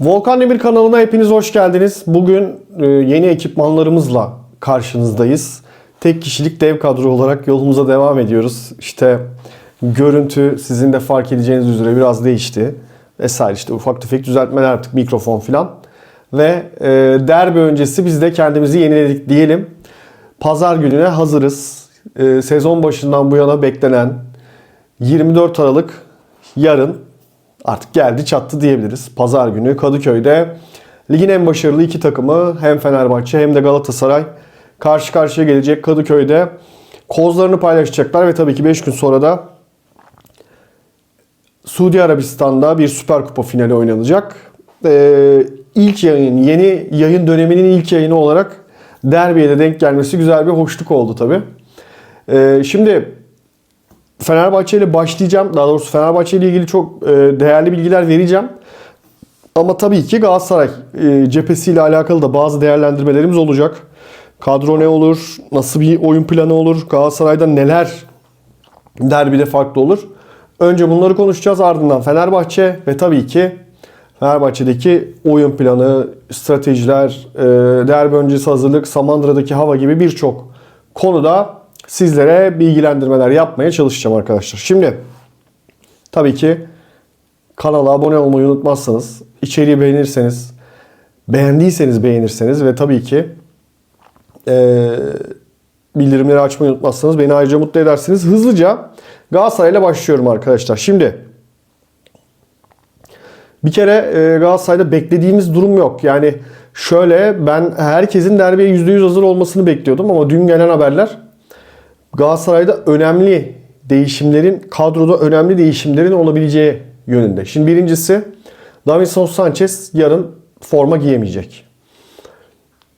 Volkan Demir kanalına hepiniz hoş geldiniz. Bugün e, yeni ekipmanlarımızla karşınızdayız. Tek kişilik dev kadro olarak yolumuza devam ediyoruz. İşte görüntü sizin de fark edeceğiniz üzere biraz değişti. Vesaire işte ufak tefek düzeltmeler yaptık mikrofon filan. Ve e, derbi öncesi biz de kendimizi yeniledik diyelim. Pazar gününe hazırız. E, sezon başından bu yana beklenen 24 Aralık yarın artık geldi çattı diyebiliriz. Pazar günü Kadıköy'de ligin en başarılı iki takımı hem Fenerbahçe hem de Galatasaray karşı karşıya gelecek Kadıköy'de. Kozlarını paylaşacaklar ve tabii ki 5 gün sonra da Suudi Arabistan'da bir Süper Kupa finali oynanacak. Ee, ilk yayın, yeni yayın döneminin ilk yayını olarak derbiye de denk gelmesi güzel bir hoşluk oldu tabii. Ee, şimdi Fenerbahçe ile başlayacağım. Daha doğrusu Fenerbahçe ile ilgili çok e, değerli bilgiler vereceğim. Ama tabii ki Galatasaray e, cephesiyle alakalı da bazı değerlendirmelerimiz olacak. Kadro ne olur? Nasıl bir oyun planı olur? Galatasaray'da neler derbide farklı olur? Önce bunları konuşacağız. Ardından Fenerbahçe ve tabii ki Fenerbahçe'deki oyun planı, stratejiler, e, derbi öncesi hazırlık, Samandıra'daki hava gibi birçok konuda sizlere bilgilendirmeler yapmaya çalışacağım arkadaşlar. Şimdi tabii ki kanala abone olmayı unutmazsanız, içeriği beğenirseniz, beğendiyseniz beğenirseniz ve tabii ki e, bildirimleri açmayı unutmazsanız beni ayrıca mutlu edersiniz. Hızlıca Galatasaray'la başlıyorum arkadaşlar. Şimdi bir kere e, Galatasaray'da beklediğimiz durum yok. Yani şöyle ben herkesin derbiye %100 hazır olmasını bekliyordum ama dün gelen haberler Galatasaray'da önemli değişimlerin, kadroda önemli değişimlerin olabileceği yönünde. Şimdi birincisi Davinson Sanchez yarın forma giyemeyecek.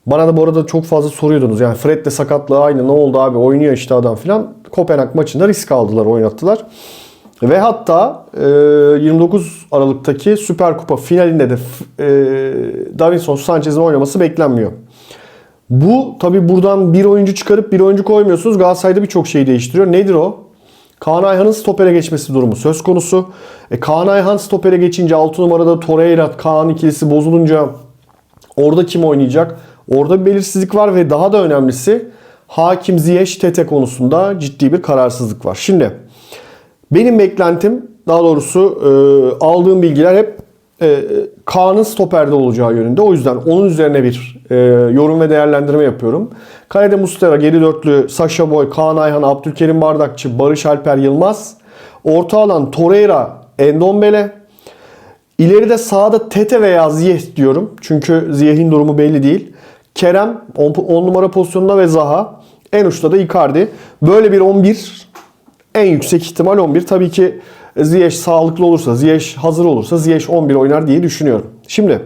Bana da bu arada çok fazla soruyordunuz. Yani Fred de sakatlığı aynı ne oldu abi oynuyor işte adam filan. Kopenhag maçında risk aldılar oynattılar. Ve hatta e, 29 Aralık'taki Süper Kupa finalinde de e, Davinson Sanchez'in oynaması beklenmiyor. Bu tabi buradan bir oyuncu çıkarıp bir oyuncu koymuyorsunuz. Galatasaray'da birçok şeyi değiştiriyor. Nedir o? Kaan Ayhan'ın stopere geçmesi durumu söz konusu. E, Kaan Ayhan stopere geçince 6 numarada Torreira, Kaan ikilisi bozulunca orada kim oynayacak? Orada bir belirsizlik var ve daha da önemlisi Hakim Ziyech Tete konusunda ciddi bir kararsızlık var. Şimdi benim beklentim daha doğrusu e, aldığım bilgiler hep e, Kaan'ın stoperde olacağı yönünde. O yüzden onun üzerine bir e, yorum ve değerlendirme yapıyorum. Kalede Mustera, geri dörtlü, Sasha Boy, Kaan Ayhan, Abdülkerim Bardakçı, Barış Alper Yılmaz. Orta alan Torreira, Endombele. İleride sağda Tete veya Ziyeh diyorum. Çünkü Ziyeh'in durumu belli değil. Kerem 10 numara pozisyonunda ve Zaha. En uçta da Icardi. Böyle bir 11 en yüksek ihtimal 11. Tabii ki Ziyech sağlıklı olursa, Ziyech hazır olursa Ziyech 11 oynar diye düşünüyorum. Şimdi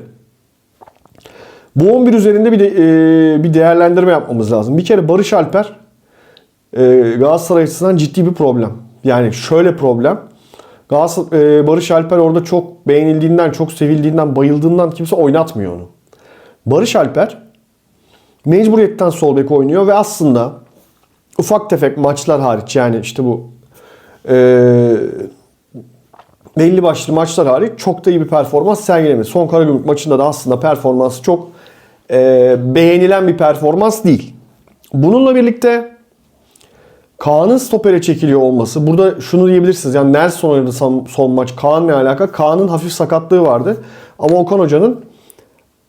bu 11 üzerinde bir de, e, bir değerlendirme yapmamız lazım. Bir kere Barış Alper e, Galatasaray açısından ciddi bir problem. Yani şöyle problem. Galatasaray, e, Barış Alper orada çok beğenildiğinden, çok sevildiğinden, bayıldığından kimse oynatmıyor onu. Barış Alper mecburiyetten sol bek oynuyor ve aslında ufak tefek maçlar hariç yani işte bu e, belli başlı maçlar hariç çok da iyi bir performans sergilemedi. Son Karagümrük maçında da aslında performansı çok e, beğenilen bir performans değil. Bununla birlikte Kaan'ın stopere çekiliyor olması. Burada şunu diyebilirsiniz. Yani Nelson oynadı son, son maç. Kaan'la alakalı. Kaan'ın hafif sakatlığı vardı. Ama Okan Hoca'nın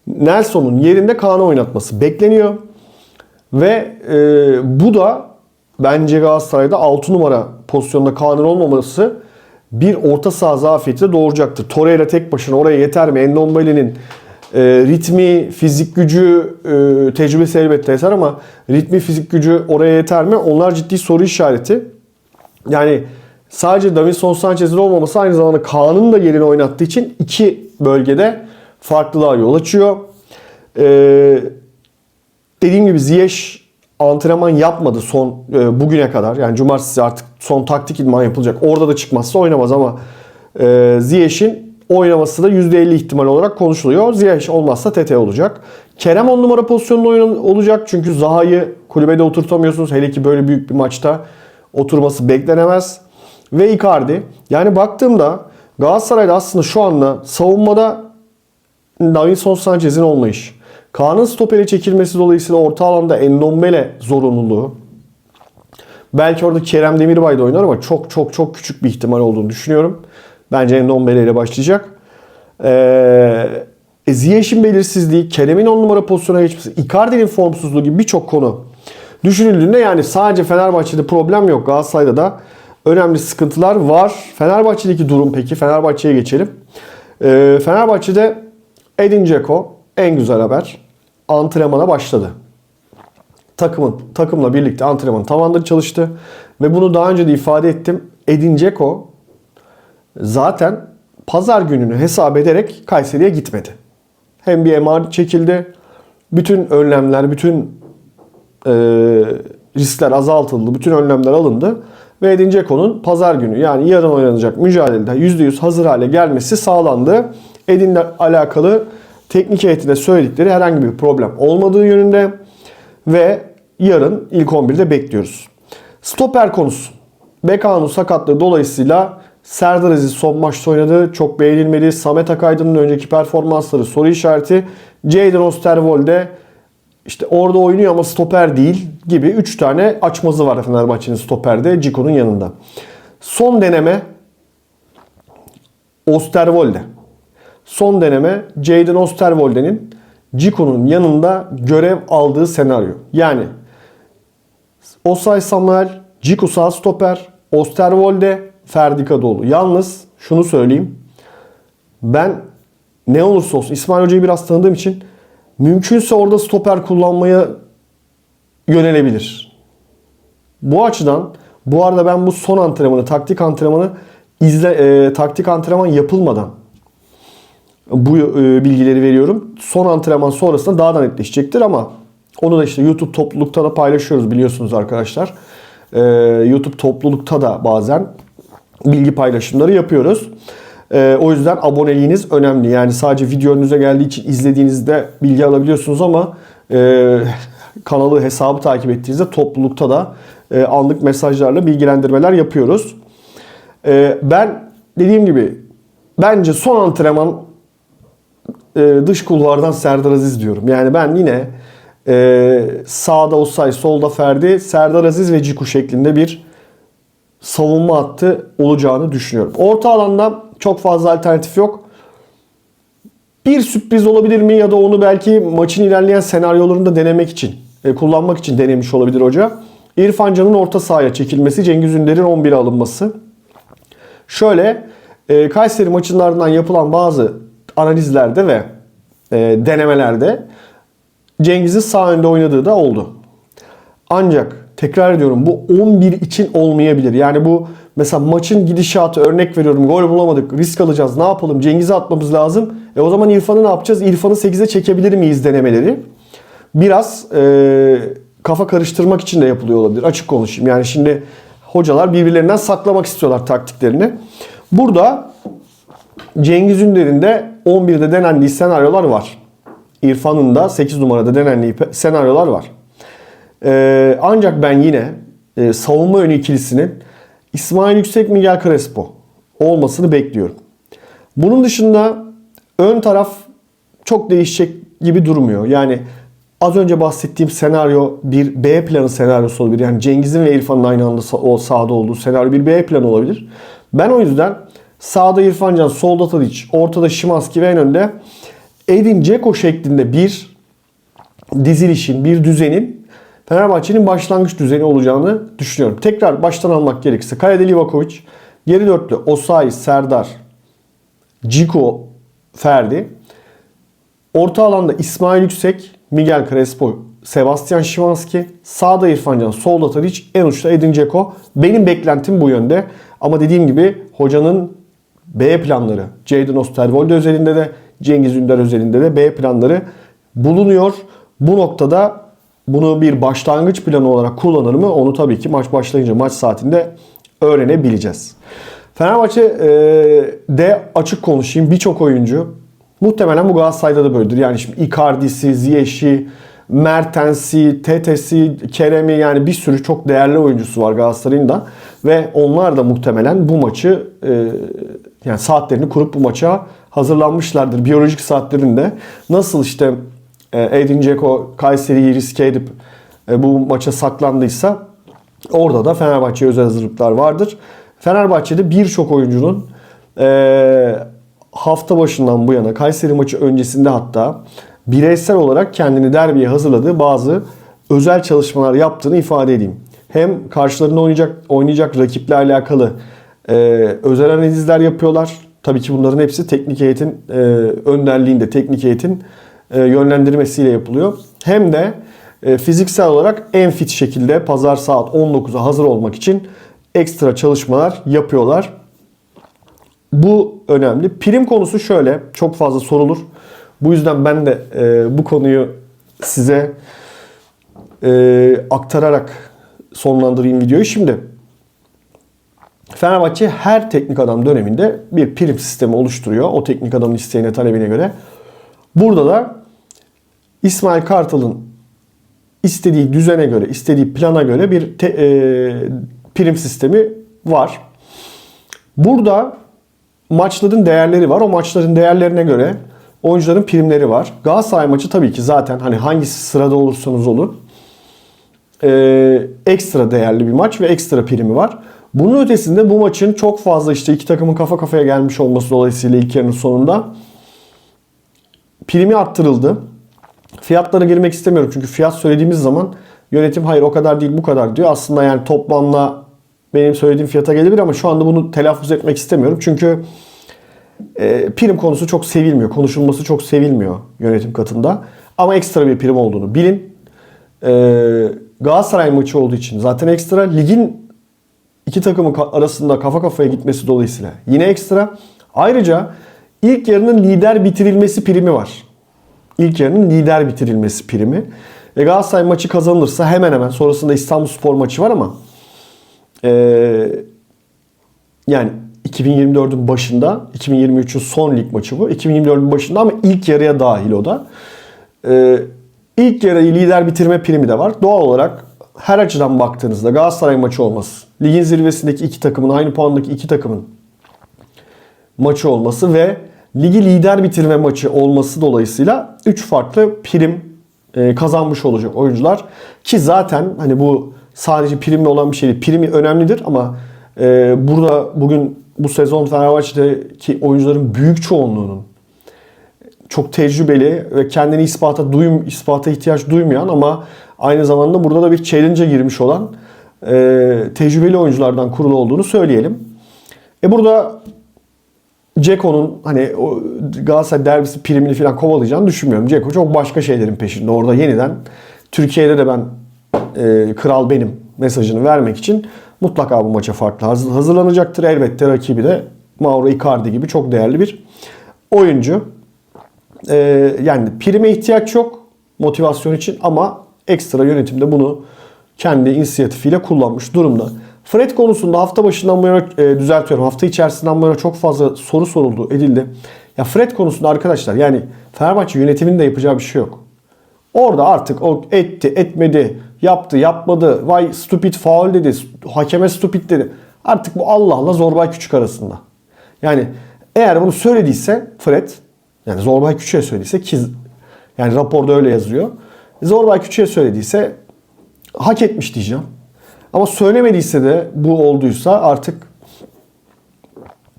Nelson'un yerinde Kaan'ı oynatması bekleniyor. Ve e, bu da bence Galatasaray'da 6 numara pozisyonda Kaan'ın olmaması bir orta saha zafiyeti de doğuracaktır. Torreira tek başına oraya yeter mi? Endombele'nin e, ritmi, fizik gücü, e, tecrübesi elbette yeter ama ritmi, fizik gücü oraya yeter mi? Onlar ciddi soru işareti. Yani sadece Davinson Sanchez'in olmaması aynı zamanda Kaan'ın da yerini oynattığı için iki bölgede farklılığa yol açıyor. Ee, dediğim gibi Ziyech antrenman yapmadı son e, bugüne kadar. Yani cumartesi artık son taktik idman yapılacak. Orada da çıkmazsa oynamaz ama e, Ziyech'in oynaması da %50 ihtimal olarak konuşuluyor. Ziyech olmazsa TT olacak. Kerem 10 numara pozisyonunda oynan- olacak. Çünkü Zaha'yı kulübede oturtamıyorsunuz. Hele ki böyle büyük bir maçta oturması beklenemez. Ve Icardi. Yani baktığımda Galatasaray'da aslında şu anda savunmada Davinson Sanchez'in olmayış. Kaan'ın stopere çekilmesi dolayısıyla orta alanda Endombele zorunluluğu. Belki orada Kerem Demirbay da oynar ama çok çok çok küçük bir ihtimal olduğunu düşünüyorum. Bence Endombele ile başlayacak. Ee, e, Ziyech'in belirsizliği, Kerem'in 10 numara pozisyona geçmesi, Icardi'nin formsuzluğu gibi birçok konu düşünüldüğünde yani sadece Fenerbahçe'de problem yok. Galatasaray'da da önemli sıkıntılar var. Fenerbahçe'deki durum peki? Fenerbahçe'ye geçelim. Ee, Fenerbahçe'de Edin Dzeko en güzel haber. Antrenmana başladı. Takımın takımla birlikte antrenmanı tamamdır çalıştı ve bunu daha önce de ifade ettim. Edin Dzeko zaten pazar gününü hesap ederek Kayseri'ye gitmedi. Hem bir MR çekildi. Bütün önlemler, bütün e, riskler azaltıldı. Bütün önlemler alındı. Ve Edin Dzeko'nun pazar günü yani yarın oynanacak mücadelede %100 hazır hale gelmesi sağlandı. Edin'le alakalı teknik heyetine söyledikleri herhangi bir problem olmadığı yönünde ve yarın ilk 11'de bekliyoruz. Stoper konusu. Bekano'nun sakatlığı dolayısıyla Serdar Aziz son maçta oynadı. Çok beğenilmedi. Samet Akaydın'ın önceki performansları soru işareti. Jadon Osterwolde işte orada oynuyor ama stoper değil gibi 3 tane açmazı var Fenerbahçe'nin stoperde Ciko'nun yanında. Son deneme Osterwolde. Son deneme Jadon Osterwolde'nin Ciko'nun yanında görev aldığı senaryo. Yani Osay Samuel, Ciku sağ stoper, Osterwolde, Ferdi Kadıoğlu. Yalnız şunu söyleyeyim. Ben ne olursa olsun İsmail Hoca'yı biraz tanıdığım için mümkünse orada stoper kullanmaya yönelebilir. Bu açıdan bu arada ben bu son antrenmanı, taktik antrenmanı izle e, taktik antrenman yapılmadan bu e, bilgileri veriyorum. Son antrenman sonrasında daha da netleşecektir ama onu da işte YouTube toplulukta da paylaşıyoruz biliyorsunuz arkadaşlar. E, YouTube toplulukta da bazen bilgi paylaşımları yapıyoruz. E, o yüzden aboneliğiniz önemli. Yani sadece video önünüze geldiği için izlediğinizde bilgi alabiliyorsunuz ama kanalı hesabı takip ettiğinizde toplulukta da anlık mesajlarla bilgilendirmeler yapıyoruz. Ben dediğim gibi bence son antrenman e, dış kulvardan Serdar Aziz diyorum. Yani ben yine e, sağda Osay, solda Ferdi, Serdar Aziz ve Ciku şeklinde bir savunma hattı olacağını düşünüyorum. Orta alanda çok fazla alternatif yok. Bir sürpriz olabilir mi ya da onu belki maçın ilerleyen senaryolarında denemek için, e, kullanmak için denemiş olabilir hoca. İrfan Can'ın orta sahaya çekilmesi, Cengiz Ünder'in 11'e alınması. Şöyle, e, Kayseri maçlarından yapılan bazı analizlerde ve e, denemelerde Cengiz'in sağ önde oynadığı da oldu. Ancak tekrar ediyorum bu 11 için olmayabilir. Yani bu mesela maçın gidişatı örnek veriyorum gol bulamadık risk alacağız ne yapalım Cengiz'i atmamız lazım. E o zaman İrfan'ı ne yapacağız? İrfan'ı 8'e çekebilir miyiz denemeleri. Biraz e, kafa karıştırmak için de yapılıyor olabilir. Açık konuşayım. Yani şimdi hocalar birbirlerinden saklamak istiyorlar taktiklerini. Burada Cengiz Ünder'in de 11'de denendiği senaryolar var. İrfan'ın da 8 numarada denendiği senaryolar var. Ee, ancak ben yine e, savunma yönü ikilisinin İsmail Yüksek Miguel Crespo olmasını bekliyorum. Bunun dışında ön taraf çok değişecek gibi durmuyor. Yani az önce bahsettiğim senaryo bir B planı senaryosu olabilir. Yani Cengiz'in ve İrfan'ın aynı anda o sahada olduğu senaryo bir B planı olabilir. Ben o yüzden sağda İrfan Can, solda Tadic, ortada Şimanski ve en önde Edin Dzeko şeklinde bir dizilişin, bir düzenin Fenerbahçe'nin başlangıç düzeni olacağını düşünüyorum. Tekrar baştan almak gerekirse Kayade Livakovic, geri dörtlü Osayi, Serdar, Ciko, Ferdi. Orta alanda İsmail Yüksek, Miguel Crespo, Sebastian Şimanski, sağda İrfan Can, solda Tadic, en uçta Edin Dzeko. Benim beklentim bu yönde. Ama dediğim gibi hocanın B planları, Jadon Osterwolde özelinde de Cengiz Ünder özelinde de B planları bulunuyor. Bu noktada bunu bir başlangıç planı olarak kullanır mı? Onu tabii ki maç başlayınca maç saatinde öğrenebileceğiz. Fenerbahçe e, de açık konuşayım birçok oyuncu muhtemelen bu Galatasaray'da da böyledir. Yani şimdi Icardi'si, Ziyech'i, Mertens'i, Tetes'i, Kerem'i yani bir sürü çok değerli oyuncusu var Galatasaray'ın da. Ve onlar da muhtemelen bu maçı e, yani saatlerini kurup bu maça hazırlanmışlardır biyolojik saatlerinde. Nasıl işte Edin Dzeko Kayseri'yi riske edip e, bu maça saklandıysa orada da Fenerbahçe'ye özel hazırlıklar vardır. Fenerbahçe'de birçok oyuncunun e, hafta başından bu yana Kayseri maçı öncesinde hatta bireysel olarak kendini derbiye hazırladığı bazı özel çalışmalar yaptığını ifade edeyim. Hem karşılarında oynayacak oynayacak rakiple alakalı e, özel analizler yapıyorlar. Tabii ki bunların hepsi teknik heyetin e, önderliğinde, teknik heyetin e, yönlendirmesiyle yapılıyor. Hem de e, fiziksel olarak en fit şekilde pazar saat 19'a hazır olmak için ekstra çalışmalar yapıyorlar. Bu önemli. Prim konusu şöyle. Çok fazla sorulur. Bu yüzden ben de e, bu konuyu size e, aktararak sonlandırayım videoyu. Şimdi Fenerbahçe her teknik adam döneminde bir prim sistemi oluşturuyor. O teknik adamın isteğine, talebine göre. Burada da İsmail Kartal'ın istediği düzene göre, istediği plana göre bir te, e, prim sistemi var. Burada maçların değerleri var. O maçların değerlerine göre oyuncuların primleri var. Galatasaray maçı tabii ki zaten hani hangisi sırada olursanız olun e, ekstra değerli bir maç ve ekstra primi var. Bunun ötesinde bu maçın çok fazla işte iki takımın kafa kafaya gelmiş olması dolayısıyla ilk yarının sonunda primi arttırıldı. Fiyatlara girmek istemiyorum çünkü fiyat söylediğimiz zaman yönetim hayır o kadar değil bu kadar diyor. Aslında yani toplamla benim söylediğim fiyata gelebilir ama şu anda bunu telaffuz etmek istemiyorum. Çünkü e, prim konusu çok sevilmiyor. Konuşulması çok sevilmiyor yönetim katında. Ama ekstra bir prim olduğunu bilin. E, Galatasaray maçı olduğu için zaten ekstra. Ligin iki takımın arasında kafa kafaya gitmesi dolayısıyla yine ekstra. Ayrıca ilk yarının lider bitirilmesi primi var. İlk yarının lider bitirilmesi primi. Ve Galatasaray maçı kazanılırsa hemen hemen sonrasında İstanbul Spor maçı var ama ee, yani 2024'ün başında 2023'ün son lig maçı bu. 2024'ün başında ama ilk yarıya dahil o da. Ee, ilk yarıyı lider bitirme primi de var. Doğal olarak her açıdan baktığınızda Galatasaray maçı olması, ligin zirvesindeki iki takımın, aynı puandaki iki takımın maçı olması ve ligi lider bitirme maçı olması dolayısıyla 3 farklı prim e, kazanmış olacak oyuncular. Ki zaten hani bu sadece primli olan bir şey değil. Primi önemlidir ama e, burada bugün bu sezon Fenerbahçe'deki oyuncuların büyük çoğunluğunun çok tecrübeli ve kendini ispata duyum ispata ihtiyaç duymayan ama aynı zamanda burada da bir challenge'a girmiş olan e, tecrübeli oyunculardan kurulu olduğunu söyleyelim. E burada Ceko'nun hani o Galatasaray derbisi primini falan kovalayacağını düşünmüyorum. Ceko çok başka şeylerin peşinde. Orada yeniden Türkiye'de de ben e, kral benim mesajını vermek için mutlaka bu maça farklı hazır- hazırlanacaktır. Elbette rakibi de Mauro Icardi gibi çok değerli bir oyuncu. E, yani prime ihtiyaç yok motivasyon için ama ekstra yönetimde bunu kendi inisiyatifiyle kullanmış durumda. Fred konusunda hafta başından bu yana e, düzeltiyorum. Hafta içerisinden bu yana çok fazla soru soruldu, edildi. Ya Fred konusunda arkadaşlar yani Fenerbahçe yönetiminin de yapacağı bir şey yok. Orada artık o etti, etmedi, yaptı, yapmadı, vay stupid faul dedi, hakeme stupid dedi. Artık bu Allah'la Zorbay Küçük arasında. Yani eğer bunu söylediyse Fred, yani Zorbay Küçük'e söylediyse ki yani raporda öyle yazıyor. Zorbay Küçük'e söylediyse hak etmiş diyeceğim. Ama söylemediyse de bu olduysa artık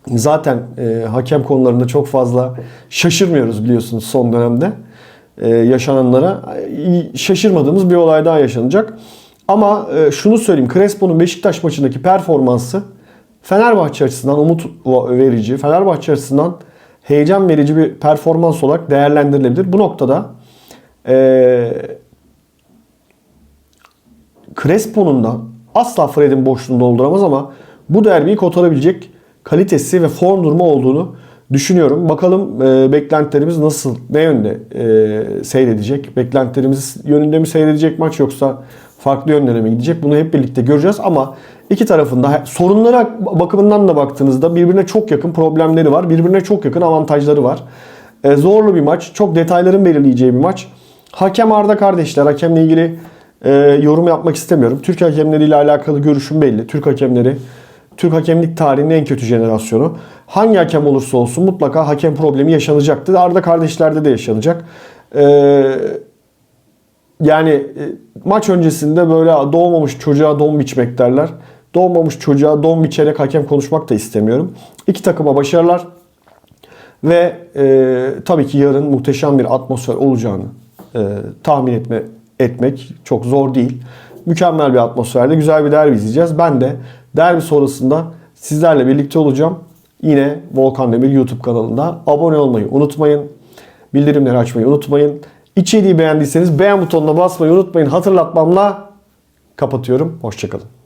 zaten e, hakem konularında çok fazla şaşırmıyoruz biliyorsunuz son dönemde e, yaşananlara. E, Şaşırmadığımız bir olay daha yaşanacak. Ama e, şunu söyleyeyim. Crespo'nun Beşiktaş maçındaki performansı Fenerbahçe açısından umut verici, Fenerbahçe açısından heyecan verici bir performans olarak değerlendirilebilir. Bu noktada e, Crespo'nun da asla Fred'in boşluğunu dolduramaz ama bu derbiyi kotarabilecek kalitesi ve form durumu olduğunu düşünüyorum. Bakalım e, beklentilerimiz nasıl, ne yönde e, seyredecek? Beklentilerimiz yönünde mi seyredecek maç yoksa farklı yönlere mi gidecek? Bunu hep birlikte göreceğiz ama iki tarafında sorunlara bakımından da baktığınızda birbirine çok yakın problemleri var. Birbirine çok yakın avantajları var. E, zorlu bir maç. Çok detayların belirleyeceği bir maç. Hakem Arda kardeşler. Hakemle ilgili e, yorum yapmak istemiyorum. Türk hakemleriyle alakalı görüşüm belli. Türk hakemleri Türk hakemlik tarihinin en kötü jenerasyonu. Hangi hakem olursa olsun mutlaka hakem problemi yaşanacaktı. Arda kardeşlerde de yaşanacak. Ee, yani e, maç öncesinde böyle doğmamış çocuğa don biçmek derler. Doğmamış çocuğa don biçerek hakem konuşmak da istemiyorum. İki takıma başarılar. Ve e, tabii ki yarın muhteşem bir atmosfer olacağını e, tahmin etme etmek çok zor değil. Mükemmel bir atmosferde güzel bir derbi izleyeceğiz. Ben de derbi sonrasında sizlerle birlikte olacağım. Yine Volkan Demir YouTube kanalında abone olmayı unutmayın. Bildirimleri açmayı unutmayın. İçeriği beğendiyseniz beğen butonuna basmayı unutmayın. Hatırlatmamla kapatıyorum. Hoşçakalın.